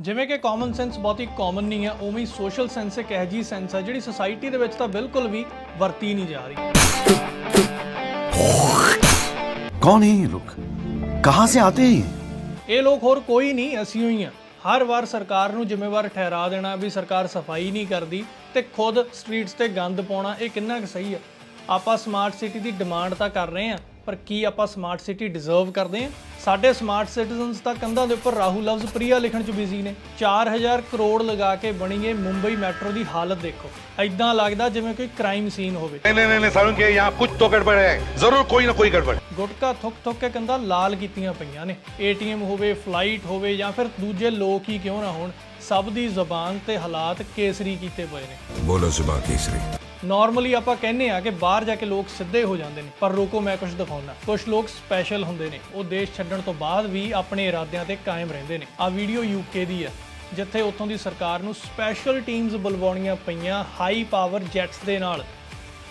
ਜਿਵੇਂ ਕਿ common sense ਬਹੁਤੀ ਕਾਮਨ ਨਹੀਂ ਹੈ ਉਵੇਂ ਹੀ ਸੋਸ਼ਲ ਸੈਂਸ ਇੱਕ ਅਜਿਹੀ ਸੈਂਸ ਹੈ ਜਿਹੜੀ ਸੋਸਾਇਟੀ ਦੇ ਵਿੱਚ ਤਾਂ ਬਿਲਕੁਲ ਵੀ ਵਰਤੀ ਨਹੀਂ ਜਾ ਰਹੀ। ਕੌਣ ਹੈ ਇਹ ਲੋਕ? ਕਹਾਂ ਸੇ ਆਤੇ ਹੈ ਇਹ? ਲੋਕ ਹੋਰ ਕੋਈ ਨਹੀਂ ਅਸੀਂ ਹੋਈ ਆ ਹਰ ਵਾਰ ਸਰਕਾਰ ਨੂੰ ਜ਼ਿੰਮੇਵਾਰ ਠਹਿਰਾ ਦੇਣਾ ਵੀ ਸਰਕਾਰ ਸਫ਼ਾਈ ਨਹੀਂ ਕਰਦੀ ਤੇ ਖੁਦ ਸਟਰੀਟਸ ਤੇ ਗੰਦ ਪਾਉਣਾ ਇਹ ਕਿੰਨਾ ਕੁ ਸਹੀ ਹੈ? ਆਪਾਂ ਸਮਾਰਟ ਸਿਟੀ ਦੀ ਡਿਮਾਂਡ ਤਾਂ ਕਰ ਰਹੇ ਹਾਂ। ਪਰ ਕੀ ਆਪਾਂ ਸਮਾਰਟ ਸਿਟੀ ਡਿਜ਼ਰਵ ਕਰਦੇ ਹਾਂ? ਸਾਡੇ ਸਮਾਰਟ ਸਿਟੀਜ਼ਨਸ ਤਾਂ ਕੰਧਾਂ ਦੇ ਉੱਪਰ ਰਾਹੁਲ ਲਵਜ਼ ਪ੍ਰਿਆ ਲਿਖਣ 'ਚ ਬਿਜ਼ੀ ਨੇ। 4000 ਕਰੋੜ ਲਗਾ ਕੇ ਬਣੀ ਮੁੰਬਈ ਮੈਟਰੋ ਦੀ ਹਾਲਤ ਦੇਖੋ। ਐਦਾਂ ਲੱਗਦਾ ਜਿਵੇਂ ਕੋਈ ਕ੍ਰਾਈਮ ਸੀਨ ਹੋਵੇ। ਨਹੀਂ ਨਹੀਂ ਨਹੀਂ ਸਾਨੂੰ ਕਿ ਯਹਾਂ ਕੁਝ ਤੋਂ ਗੜਬੜ ਹੈ। ਜ਼ਰੂਰ ਕੋਈ ਨਾ ਕੋਈ ਗੜਬੜ। ਗੁਟਕਾ ਥੁੱਕ ਥੁੱਕ ਕੇ ਕੰਧਾਂ ਲਾਲ ਕੀਤੀਆਂ ਪਈਆਂ ਨੇ। ਏਟੀਐਮ ਹੋਵੇ ਫਲਾਈਟ ਹੋਵੇ ਜਾਂ ਫਿਰ ਦੂਜੇ ਲੋਕ ਹੀ ਕਿਉਂ ਨਾ ਹੋਣ ਸਭ ਦੀ ਜ਼ੁਬਾਨ ਤੇ ਹਾਲਾਤ ਕੇਸਰੀ ਕੀਤੇ ਪਏ ਨੇ। ਬੋਲੋ ਜ਼ੁਬਾਨ ਕੇਸਰੀ। ਨਾਰਮਲੀ ਆਪਾਂ ਕਹਿੰਦੇ ਆ ਕਿ ਬਾਹਰ ਜਾ ਕੇ ਲੋਕ ਸਿੱਧੇ ਹੋ ਜਾਂਦੇ ਨੇ, ਪਰ ਰੋਕੋ ਮੈਂ ਕੁਝ ਦਿਖਾਉਣਾ ਕੁਝ ਲੋਕ ਸਪੈਸ਼ਲ ਹੁੰਦੇ ਨੇ, ਉਹ ਦੇਸ਼ ਛੱਡਣ ਤੋਂ ਬਾਅਦ ਵੀ ਆਪਣੇ ਇਰਾਦਿਆਂ ਤੇ ਕਾਇਮ ਰਹਿੰਦੇ ਨੇ। ਆ ਵੀਡੀਓ ਯੂਕੇ ਦੀ ਆ ਜਿੱਥੇ ਉੱਥੋਂ ਦੀ ਸਰਕਾਰ ਨੂੰ ਸਪੈਸ਼ਲ ਟੀਮਸ ਬੁਲਵਾਉਣੀਆਂ ਪਈਆਂ ਹਾਈ ਪਾਵਰ ਜੈਟਸ ਦੇ ਨਾਲ।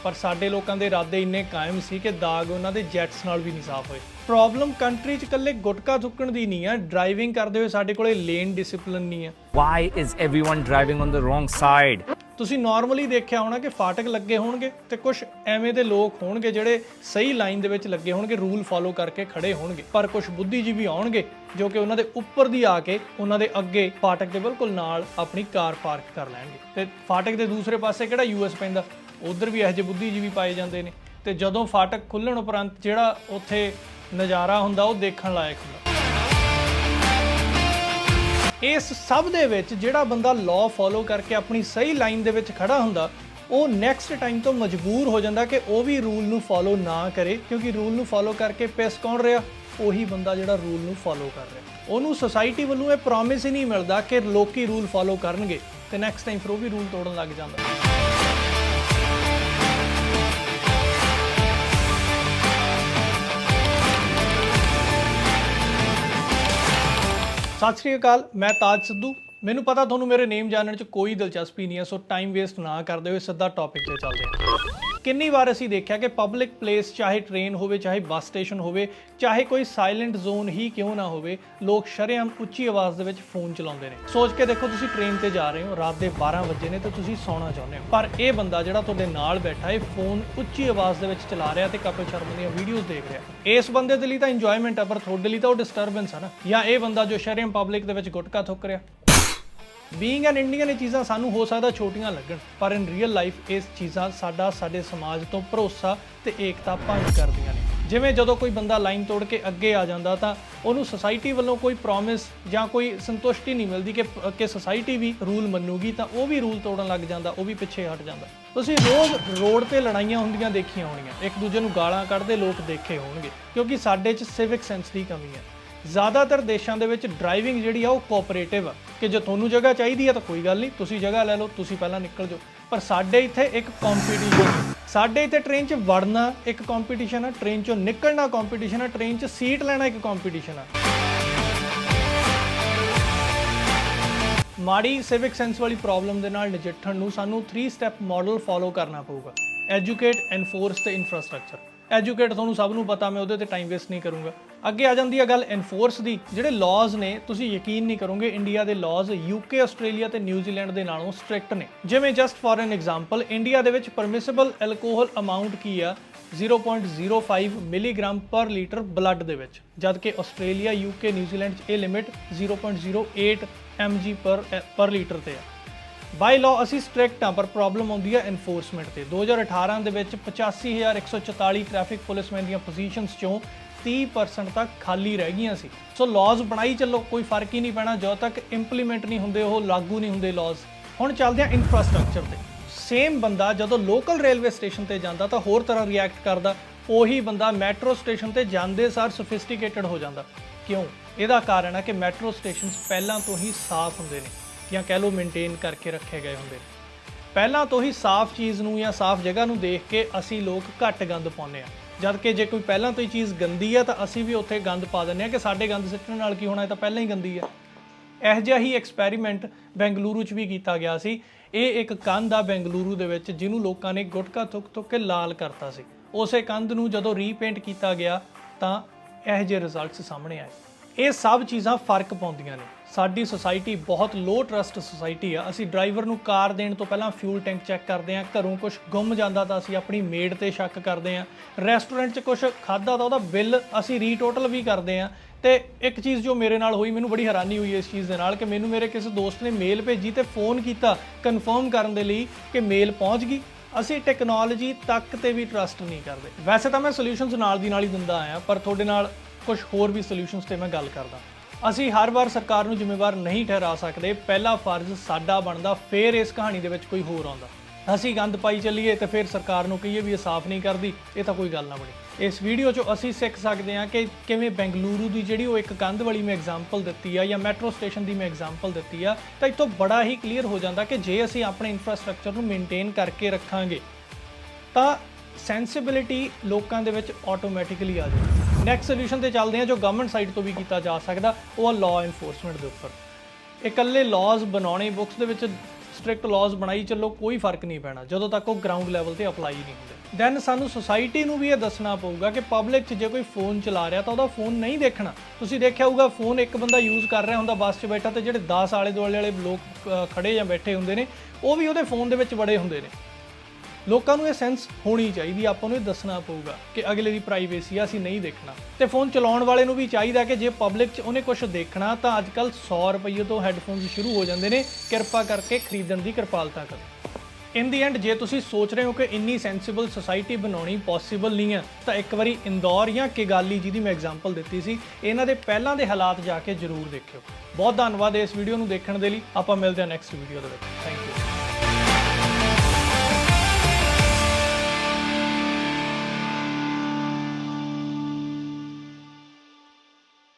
ਪਰ ਸਾਡੇ ਲੋਕਾਂ ਦੇ ਇਰਾਦੇ ਇੰਨੇ ਕਾਇਮ ਸੀ ਕਿ ਦਾਗ ਉਹਨਾਂ ਦੇ ਜੈਟਸ ਨਾਲ ਵੀ ਨਹੀਂ ਸਾਫ਼ ਹੋਏ। ਪ੍ਰੋਬਲਮ ਕੰਟਰੀ 'ਚ ਇਕੱਲੇ ਗੁਟਕਾ ਥੁੱਕਣ ਦੀ ਨਹੀਂ ਆ ਡਰਾਈਵਿੰਗ ਕਰਦੇ ਹੋਏ ਸਾਡੇ ਕੋਲੇ ਲੇਨ ਡਿਸਪਲਿਨ ਨਹੀਂ ਆ Why is everyone driving on the wrong side? ਤੁਸੀਂ ਨਾਰਮਲੀ ਦੇਖਿਆ ਹੋਣਾ ਕਿ ਫਾਟਕ ਲੱਗੇ ਹੋਣਗੇ ਤੇ ਕੁਝ ਐਵੇਂ ਦੇ ਲੋਕ ਹੋਣਗੇ ਜਿਹੜੇ ਸਹੀ ਲਾਈਨ ਦੇ ਵਿੱਚ ਲੱਗੇ ਹੋਣਗੇ ਰੂਲ ਫਾਲੋ ਕਰਕੇ ਖੜੇ ਹੋਣਗੇ। ਪਰ ਕੁਝ ਬੁੱਧੀਜੀਵੀ ਆਉਣਗੇ ਜੋ ਕਿ ਉਹਨਾਂ ਦੇ ਉੱਪਰ ਦੀ ਆ ਕੇ ਉਹਨਾਂ ਦੇ ਅੱਗੇ ਫਾਟਕ ਦੇ ਬਿਲਕੁਲ ਨਾਲ ਆਪਣੀ ਕਾਰ ਪਾਰਕ ਕਰ ਲੈਣਗੇ। ਤੇ ਫਾਟਕ ਦੇ ਦੂਸਰੇ ਪਾਸੇ ਕਿਹੜਾ ਯੂਐਸ ਪੈਂਦਾ? ਉਧਰ ਵੀ ਇਹੋ ਜਿਹੇ ਬੁੱਧੀਜੀਵੀ ਪਾਏ ਜਾਂਦੇ ਨੇ। ਤੇ ਜਦੋਂ ਫਾਟਕ ਖੁੱਲਣ ਉਪਰੰਤ ਜਿਹੜਾ ਉੱਥੇ ਨਜ਼ਾਰਾ ਹੁੰਦਾ, ਉਹ ਦੇਖਣ ਲਾਇਕ ਹੁੰਦਾ। ਇਸ ਸਭ ਦੇ ਵਿੱਚ ਜਿਹੜਾ ਬੰਦਾ ਲਾਅ ਫੋਲੋ ਕਰਕੇ ਆਪਣੀ ਸਹੀ ਲਾਈਨ ਦੇ ਵਿੱਚ ਖੜਾ ਹੁੰਦਾ, ਉਹ ਨੈਕਸਟ ਟਾਈਮ ਤੋਂ ਮਜਬੂਰ ਹੋ ਜਾਂਦਾ ਕਿ ਉਹ ਵੀ ਰੂਲ ਨੂੰ ਫੋਲੋ ਨਾ ਕਰੇ, ਕਿਉਂਕਿ ਰੂਲ ਨੂੰ ਫੋਲੋ ਕਰਕੇ ਪਿਸ ਕੌਣ ਰਿਹਾ? ਉਹੀ ਬੰਦਾ ਜਿਹੜਾ ਰੂਲ ਨੂੰ ਫੋਲੋ ਕਰ ਰਿਹਾ। ਉਹਨੂੰ ਸੋਸਾਇਟੀ ਵੱਲੋਂ ਇਹ ਪ੍ਰੋਮਿਸ ਹੀ ਨਹੀਂ ਮਿਲਦਾ ਕਿ ਲੋਕੀ ਰੂਲ ਫੋਲੋ ਕਰਨਗੇ, ਤੇ ਨੈਕਸਟ ਟਾਈਮ ਫਿਰ ਉਹ ਵੀ ਰੂਲ ਤੋੜਨ ਲੱਗ ਜਾਂਦਾ। ਸਤਿ ਸ਼੍ਰੀ ਅਕਾਲ ਮੈਂ ਤਾਜ ਸਿੱਧੂ ਮੈਨੂੰ ਪਤਾ ਤੁਹਾਨੂੰ ਮੇਰੇ ਨੇਮ ਜਾਣਨ 'ਚ ਕੋਈ ਦਿਲਚਸਪੀ ਨਹੀਂ ਹੈ ਸੋ ਟਾਈਮ ਵੇਸਟ ਨਾ ਕਰਦੇ ਹੋਏ ਸਿੱਧਾ ਟੌਪਿਕ ਤੇ ਚੱਲਦੇ ਹਾਂ। ਕਿੰਨੀ ਵਾਰ ਅਸੀਂ ਦੇਖਿਆ ਕਿ ਪਬਲਿਕ ਪਲੇਸ ਚਾਹੇ ਟ੍ਰੇਨ ਹੋਵੇ, ਚਾਹੇ ਬੱਸ ਸਟੇਸ਼ਨ ਹੋਵੇ, ਚਾਹੇ ਕੋਈ ਸਾਇਲੈਂਟ ਜ਼ੋਨ ਹੀ ਕਿਉਂ ਨਾ ਹੋਵੇ, ਲੋਕ ਸ਼ਰੇਆਮ ਉੱਚੀ ਆਵਾਜ਼ ਦੇ ਵਿੱਚ ਫੋਨ ਚਲਾਉਂਦੇ ਨੇ। ਸੋਚ ਕੇ ਦੇਖੋ ਤੁਸੀਂ ਟ੍ਰੇਨ ਤੇ ਜਾ ਰਹੇ ਹੋ, ਰਾਤ ਦੇ 12 ਵਜੇ ਨੇ ਤੇ ਤੁਸੀਂ ਸੌਣਾ ਚਾਹੁੰਦੇ ਹੋ। ਪਰ ਇਹ ਬੰਦਾ ਜਿਹੜਾ ਤੁਹਾਡੇ ਨਾਲ ਬੈਠਾ ਹੈ ਫੋਨ ਉੱਚੀ ਆਵਾਜ਼ ਦੇ ਵਿੱਚ ਚਲਾ ਰਿਹਾ ਤੇ ਕਪਿਲ ਸ਼ਰਮਾ ਦੀਆਂ ਵੀਡੀਓਜ਼ ਦੇਖ ਰਿਹਾ। ਇਸ ਬੰਦੇ ਦੇ ਲਈ ਤਾਂ ਇੰਜੋਇਮੈਂਟ ਹੈ, ਪਰ ਤੁਹਾਡੇ ਲਈ ਤਾਂ ਉਹ ਡਿਸਟਰਬੈਂਸ ਹੈ ਨਾ। ਜਾਂ ਇਹ ਬੰਦਾ ਜੋ ਸ਼ਰੇਆਮ ਪਬਲਿਕ ਦੇ ਵਿੱਚ ਗੁਟਕਾ ਥੁੱਕ ਰਿਹਾ। ਬੀਇੰਗ ਐਨ ਇੰਡੀਅਨ ਇਹ ਚੀਜ਼ਾਂ ਸਾਨੂੰ ਹੋ ਸਕਦਾ ਛੋਟੀਆਂ ਲੱਗਣ, ਪਰ ਇਨ ਰੀਅਲ ਲਾਈਫ ਇਸ ਚੀਜ਼ਾਂ ਸਾਡਾ, ਸਾਡੇ ਸਮਾਜ ਤੋਂ ਭਰੋਸਾ ਤੇ ਏਕਤਾ ਭੰਗ ਕਰਦੀਆਂ ਨੇ। ਜਿਵੇਂ ਜਦੋਂ ਕੋਈ ਬੰਦਾ ਲਾਈਨ ਤੋੜ ਕੇ ਅੱਗੇ ਆ ਜਾਂਦਾ ਤਾਂ ਉਹਨੂੰ ਸੁਸਾਇਟੀ ਵੱਲੋਂ ਕੋਈ ਪ੍ਰੋਮਿਸ ਜਾਂ ਕੋਈ ਸੰਤੁਸ਼ਟੀ ਨਹੀਂ ਮਿਲਦੀ ਕਿ ਕਿ ਸੋਸਾਇਟੀ ਵੀ ਰੂਲ ਮੰਨੂਗੀ ਤਾਂ ਉਹ ਵੀ ਰੂਲ ਤੋੜਨ ਲੱਗ ਜਾਂਦਾ, ਉਹ ਵੀ ਪਿੱਛੇ ਹਟ ਜਾਂਦਾ। ਤੁਸੀਂ ਰੋਜ਼ ਰੋਡ ਤੇ ਲੜਾਈਆਂ ਹੁੰਦੀਆਂ ਦੇਖੀਆਂ ਹੋਣੀਆਂ, ਇੱਕ ਦੂਜੇ ਨੂੰ ਗਾਲਾਂ ਕੱਢਦੇ ਲੋਕ ਦੇਖੇ ਹੋਣਗੇ, ਕਿਉਂਕਿ ਸਾਡੇ 'ਚ ਸਿਵਿਕ ਸੈਂਸ ਦੀ ਕਮੀ ਹੈ। ਜ਼ਿਆਦਾਤਰ ਦੇਸ਼ਾਂ ਦੇ ਵਿੱਚ ਡਰਾਈਵਿੰਗ ਜਿਹੜੀ ਆ ਉਹ ਕੋਆਪਰੇਟਿਵ ਆ, ਕਿ ਜੇ ਤੁਹਾਨੂੰ ਜਗ੍ਹਾ ਚਾਹੀਦੀ ਆ ਤਾਂ ਕੋਈ ਗੱਲ ਨਹੀਂ, ਤੁਸੀਂ ਜਗ੍ਹਾ ਲੈ ਲਓ, ਤੁਸੀਂ ਪਹਿਲਾਂ ਨਿਕਲ ਜਾਓ। ਪਰ ਸਾਡੇ ਇੱਥੇ ਇੱਕ ਕੰਪੀਟੀਸ਼ਨ ਸਾਡੇ ਇੱਥੇ ਟ੍ਰੇਨ 'ਚ ਵੜਨਾ ਇੱਕ ਕੰਪੀਟੀਸ਼ਨ ਆ ਟ੍ਰੇਨ 'ਚੋਂ ਨਿਕਲਣਾ ਕੰਪੀਟੀਸ਼ਨ ਆ ਟ੍ਰੇਨ 'ਚ ਸੀਟ ਲੈਣਾ ਇੱਕ ਕੰਪੀਟੀਸ਼ਨ ਆ। ਮਾੜੀ ਸਿਵਿਕ ਸੈਂਸ ਵਾਲੀ ਪ੍ਰੋਬਲਮ ਦੇ ਨਾਲ ਨਜਿੱਠਣ ਨੂੰ ਸਾਨੂੰ 3 ਸਟੈਪ ਮਾਡਲ ਫੋਲੋ ਕਰਨਾ ਪਊਗਾ। ਐਜੂਕੇਟ ਐਨਫੋਰਸ ਤੇ ਇਨਫਰਾਸਟ੍ਰਕਚਰ ਐਜੂਕੇਟ ਤੁਹਾਨੂੰ ਸਭ ਨੂੰ ਪਤਾ, ਮੈਂ ਉਹਦੇ ਤੇ ਟਾਈਮ ਵੇਸਟ ਨਹੀਂ ਕਰੂੰਗਾ। ਅੱਗੇ ਆ ਜਾਂਦੀ ਹੈ ਗੱਲ ਐਨਫੋਰਸ ਦੀ, ਜਿਹੜੇ ਲਾਜ਼ ਨੇ, ਤੁਸੀਂ ਯਕੀਨ ਨਹੀਂ ਕਰੋਗੇ ਇੰਡੀਆ ਦੇ ਲਾਜ਼ ਯੂਕੇ ਆਸਟ੍ਰੇਲੀਆ ਤੇ ਨਿਊਜ਼ੀਲੈਂਡ ਦੇ ਨਾਲੋਂ ਸਟ੍ਰਿਕਟ ਨੇ। ਜਿਵੇਂ just for an example India ਦੇ ਵਿੱਚ ਪਰਮਿਸਿਬਲ ਐਲਕੋਹਲ ਅਮਾਉਂਟ ਕੀ ਆ? 0.05 ਮਿਲੀਗ੍ਰਾਮ ਪਰ ਲੀਟਰ ਬਲੱਡ ਦੇ ਵਿੱਚ। ਜਦਕਿ ਆਸਟ੍ਰੇਲੀਆ ਯੂਕੇ ਨਿਊਜ਼ੀਲੈਂਡ 'ਚ ਇਹ ਲਿਮਿਟ 0.08 mg ਪਰ ਪਰ ਲੀਟਰ ਤੇ ਆ। ਬਾਈ ਲਾਅ ਅਸੀਂ ਸਟ੍ਰਿਕਟ ਆ ਪਰ ਪ੍ਰੋਬਲਮ ਆਉਂਦੀ ਹੈ ਐਨਫੋਰਸਮੈਂਟ ਤੇ। 2018 ਦੇ ਵਿੱਚ 85144 ਟ੍ਰੈਫਿਕ ਪੁਲਿਸਮੈਨ ਦੀਆਂ ਪੋਜੀਸ਼ਨਸ ਚੋਂ 30% ਤੱਕ ਖਾਲੀ ਰਹਿ ਗਈਆਂ ਸੀ। ਸੋ ਲਾਜ਼ ਬਣਾਈ ਚੱਲੋ, ਕੋਈ ਫ਼ਰਕ ਹੀ ਨਹੀਂ ਪੈਣਾ। ਜਦੋਂ ਤੱਕ ਇੰਪਲੀਮੈਂਟ ਨਹੀਂ ਹੁੰਦੇ, ਉਹ ਲਾਗੂ ਨਹੀਂ ਹੁੰਦੇ ਲਾਜ਼ ਹੁਣ ਚੱਲਦੇ ਆ ਇਨਫਰਾਸਟ੍ਰਕਚਰ ਤੇ। ਸੇਮ ਬੰਦਾ ਜਦੋਂ ਲੋਕਲ ਰੇਲਵੇ ਸਟੇਸ਼ਨ ਤੇ ਜਾਂਦਾ, ਤਾਂ ਹੋਰ ਤਰ੍ਹਾਂ ਰਿਐਕਟ ਕਰਦਾ। ਉਹੀ ਬੰਦਾ ਮੈਟਰੋ ਸਟੇਸ਼ਨ ਤੇ ਜਾਂਦੇ ਸਾਰ ਸੋਫਿਸਟੀਕੇਟਡ ਹੋ ਜਾਂਦਾ। ਕਿਉਂ? ਇਹਦਾ ਕਾਰਨ ਹੈ ਕਿ ਮੈਟਰੋ ਸਟੇਸ਼ਨਸ ਪਹਿਲਾਂ ਤੋਂ ਹੀ ਸਾਫ਼ ਹੁੰਦੇ ਨੇ। ਜਾਂ ਕਹਿ ਲਓ ਮੇਨਟੇਨ ਕਰਕੇ ਰੱਖੇ ਗਏ ਹੁੰਦੇ। ਨੇ ਪਹਿਲਾਂ ਤੋਂ ਹੀ ਸਾਫ਼ ਚੀਜ਼ ਨੂੰ ਜਾਂ ਸਾਫ਼ ਜਗ੍ਹਾ ਨੂੰ ਦੇਖ ਕੇ ਅਸੀਂ ਲੋਕ ਘੱਟ ਗੰਦ ਪਾਉਂਦੇ ਆ ਜਦ ਕਿ ਜੇ ਕੋਈ ਪਹਿਲਾਂ ਤੋਂ ਹੀ ਚੀਜ਼ ਗੰਦੀ ਆ ਤਾਂ ਅਸੀਂ ਵੀ ਉੱਥੇ ਗੰਦ ਪਾ ਦਿੰਦੇ ਆ ਕਿ ਸਾਡੇ ਗੰਦ ਸਿੱਟਣ ਨਾਲ ਕੀ ਹੋਣਾ, ਇਹ ਤਾਂ ਪਹਿਲਾਂ ਹੀ ਗੰਦੀ ਆ ਇਹੋ ਜਿਹਾ ਹੀ ਐਕਸਪੈਰੀਮੈਂਟ ਬੈਂਗਲੁਰੂ 'ਚ ਵੀ ਕੀਤਾ ਗਿਆ ਸੀ। ਇਹ ਇੱਕ ਕੰਧ ਆ ਬੈਂਗਲੁਰੂ ਦੇ ਵਿੱਚ ਜਿਹਨੂੰ ਲੋਕਾਂ ਨੇ ਗੁਟਕਾ ਥੁੱਕ ਥੁੱਕ ਕੇ ਲਾਲ ਕਰਤਾ ਸੀ। ਉਸੇ ਕੰਧ ਨੂੰ ਜਦੋਂ ਰੀਪੇਂਟ ਕੀਤਾ ਗਿਆ ਤਾਂ ਇਹੋ ਜਿਹੇ ਰਿਜ਼ਲਟਸ ਸਾਹਮਣੇ ਆਏ। ਇਹ ਸਭ ਚੀਜ਼ਾਂ ਫ਼ਰਕ ਪਾਉਂਦੀਆਂ ਨੇ। ਸਾਡੀ ਸੁਸਾਇਟੀ ਬਹੁਤ ਲੋ ਟਰਸਟ ਸੁਸਾਇਟੀ ਆ। ਅਸੀਂ ਡਰਾਈਵਰ ਨੂੰ ਕਾਰ ਦੇਣ ਤੋਂ ਪਹਿਲਾਂ ਫਿਊਲ ਟੈਂਕ ਚੈੱਕ ਕਰਦੇ ਆ ਘਰੋਂ ਕੁਝ ਗੁੰਮ ਜਾਂਦਾ ਤਾਂ ਅਸੀਂ ਆਪਣੀ ਮੇਡ ਤੇ ਸ਼ੱਕ ਕਰਦੇ ਆ ਰੈਸਟੋਰੈਂਟ 'ਚ ਕੁਝ ਖਾਦਾ ਤਾਂ ਉਹਦਾ ਬਿੱਲ ਅਸੀਂ ਰੀਟੋਟਲ ਵੀ ਕਰਦੇ ਆ ਤੇ ਇੱਕ ਚੀਜ਼ ਜੋ ਮੇਰੇ ਨਾਲ ਹੋਈ, ਮੈਨੂੰ ਬੜੀ ਹੈਰਾਨੀ ਹੋਈ ਇਸ ਚੀਜ਼ ਦੇ ਨਾਲ ਕਿ ਮੈਨੂੰ ਮੇਰੇ ਕਿਸੇ ਦੋਸਤ ਨੇ ਮੇਲ ਭੇਜੀ ਤੇ ਫੋਨ ਕੀਤਾ ਕਨਫਰਮ ਕਰਨ ਦੇ ਲਈ ਕਿ ਮੇਲ ਪਹੁੰਚ ਗਈ। ਅਸੀਂ ਟੈਕਨੋਲੋਜੀ ਤੱਕ ਤੇ ਵੀ ਟਰਸਟ ਨਹੀਂ ਕਰਦੇ। ਵੈਸੇ ਤਾਂ ਮੈਂ ਸੋਲੂਸ਼ਨਸ ਨਾਲ ਦੀ ਨਾਲ ਹੀ ਦਿੰਦਾ ਆਇਆ, ਪਰ ਤੁਹਾਡੇ ਨਾਲ ਕੁਝ ਹੋਰ ਵੀ ਸੋਲੂਸ਼ਨਸ ਤੇ ਮੈਂ ਗੱਲ ਕਰਦਾ। ਅਸੀਂ ਹਰ ਵਾਰ ਸਰਕਾਰ ਨੂੰ ਜ਼ਿੰਮੇਵਾਰ ਨਹੀਂ ਠਹਿਰਾ ਸਕਦੇ। ਪਹਿਲਾ ਫਰਜ਼ ਸਾਡਾ ਬਣਦਾ, ਫੇਰ ਇਸ ਕਹਾਣੀ ਦੇ ਵਿੱਚ ਕੋਈ ਹੋਰ ਆਉਂਦਾ। ਅਸੀਂ ਗੰਦ ਪਾਈ ਚੱਲੀਏ ਤੇ ਫਿਰ ਸਰਕਾਰ ਨੂੰ ਕਹੀਏ ਵੀ ਇਹ ਸਾਫ਼ ਨਹੀਂ ਕਰਦੀ, ਇਹ ਤਾਂ ਕੋਈ ਗੱਲ ਨਾ ਬਣੀ। ਇਸ ਵੀਡੀਓ 'ਚੋਂ ਅਸੀਂ ਸਿੱਖ ਸਕਦੇ ਹਾਂ ਕਿ ਕਿਵੇਂ ਬੈਂਗਲੁਰੂ ਦੀ ਜਿਹੜੀ ਉਹ ਇੱਕ ਕੰਧ ਵਾਲੀ ਮੈਂ ਐਗਜ਼ਾਮਪਲ ਦਿੱਤੀ ਆ ਜਾਂ ਮੈਟਰੋ ਸਟੇਸ਼ਨ ਦੀ ਮੈਂ ਐਗਜ਼ਾਮਪਲ ਦਿੱਤੀ ਆ, ਤਾਂ ਇਤੋਂ ਬੜਾ ਹੀ ਕਲੀਅਰ ਹੋ ਜਾਂਦਾ ਕਿ ਜੇ ਅਸੀਂ ਆਪਣੇ ਇਨਫਰਾਸਟ੍ਰਕਚਰ ਨੂੰ ਮੇਨਟੇਨ ਕਰਕੇ ਰੱਖਾਂਗੇ, ਤਾਂ ਸੈਂਸਿਬਿਲਿਟੀ ਲੋਕਾਂ ਦੇ ਵਿੱਚ ਆਟੋਮੈਟਿਕਲੀ ਆ ਜਾਏਗੀ ਨੈਕਸਟ ਸੋਲੂਸ਼ਨ ਤੇ ਚੱਲਦੇ ਹਾਂ ਜੋ ਗਵਰਨਮੈਂਟ ਸਾਈਡ ਤੋਂ ਵੀ ਕੀਤਾ ਜਾ ਸਕਦਾ ਉਹ ਆ ਲਾਅ ਐਨਫੋਰਸਮੈਂਟ ਦੇ ਉੱਪਰ। ਇਕੱਲੇ ਲਾਜ਼ ਬਣਾਉਣੇ ਬੁੱਕਸ ਦੇ ਵਿੱਚ ਸਟ੍ਰਿਕਟ ਲਾਜ਼ ਬਣਾਈ ਚੱਲੋ ਕੋਈ ਫ਼ਰਕ ਨਹੀਂ ਪੈਣਾ ਜਦੋਂ ਤੱਕ ਉਹ ਗਰਾਊਂਡ ਲੈਵਲ ਤੇ ਅਪਲਾਈ ਨਹੀਂ ਹੁੰਦੇ। ਦੈਨ ਸਾਨੂੰ ਸੁਸਾਇਟੀ ਨੂੰ ਵੀ ਇਹ ਦੱਸਣਾ ਪਊਗਾ ਕਿ ਪਬਲਿਕ 'ਚ ਜੇ ਕੋਈ ਫੋਨ ਚਲਾ ਰਿਹਾ ਤਾਂ ਉਹਦਾ ਫੋਨ ਨਹੀਂ ਦੇਖਣਾ। ਤੁਸੀਂ ਦੇਖਿਆ ਹੋਊਗਾ ਫੋਨ ਇੱਕ ਬੰਦਾ ਯੂਜ਼ ਕਰ ਰਿਹਾ ਹੁੰਦਾ ਬੱਸ 'ਚ ਬੈਠਾ ਤੇ ਜਿਹੜੇ 10 ਆਲੇ ਦੁਆਲੇ ਵਾਲੇ ਲੋਕ ਅ, ਖੜੇ ਜਾਂ ਬੈਠੇ ਹੁੰਦੇ ਨੇ ਉਹ ਵੀ ਉਹਦੇ ਫੋਨ ਦੇ ਵਿੱਚ ਬੜੇ ਹੁੰਦੇ ਨੇ। ਲੋਕਾਂ ਨੂੰ ਇਹ ਸੈਂਸ ਹੋਣੀ ਚਾਹੀਦੀ ਆਪਾਂ ਨੂੰ ਇਹ ਦੱਸਣਾ ਪਊਗਾ ਕਿ ਅਗਲੇ ਦੀ ਪ੍ਰਾਈਵੇਸੀ ਆ, ਅਸੀਂ ਨਹੀਂ ਦੇਖਣਾ। ਤੇ ਫੋਨ ਚਲਾਉਣ ਵਾਲੇ ਨੂੰ ਵੀ ਚਾਹੀਦਾ ਕਿ ਜੇ ਪਬਲਿਕ 'ਚ ਉਹਨੇ ਕੁਝ ਦੇਖਣਾ, ਤਾਂ ਅੱਜਕੱਲ 100 ਰੁਪਏ ਤੋਂ ਹੈੱਡਫੋਨਸ ਸ਼ੁਰੂ ਹੋ ਜਾਂਦੇ ਨੇ। ਕਿਰਪਾ ਕਰਕੇ ਖਰੀਦਣ ਦੀ ਕਿਰਪਾਲਤਾ ਕਰੋ। ਇਨ ਦੀ ਐਂਡ ਜੇ ਤੁਸੀਂ ਸੋਚ ਰਹੇ ਹੋ ਕਿ ਇੰਨੀ ਸੈਂਸਿਬਲ ਸੁਸਾਇਟੀ ਬਣਾਉਣੀ ਪੋਸੀਬਲ ਨਹੀਂ ਹੈ ਤਾਂ ਇੱਕ ਵਾਰੀ ਇੰਦੌਰ ਜਾਂ ਕਿਗਾਲੀ ਜਿਹਦੀ ਮੈਂ ਐਗਜ਼ਾਮਪਲ ਦਿੱਤੀ ਸੀ। ਇਹਨਾਂ ਦੇ ਪਹਿਲਾਂ ਦੇ ਹਾਲਾਤ ਜਾ ਕੇ ਜ਼ਰੂਰ ਦੇਖਿਓ। ਬਹੁਤ ਧੰਨਵਾਦ ਇਸ ਵੀਡੀਓ ਨੂੰ ਦੇਖਣ ਦੇ ਲਈ। ਆਪਾਂ ਮਿਲਦੇ ਹਾਂ ਨੈਕਸਟ ਵੀਡੀਓ ਦੇ ਵਿੱਚ। Thank you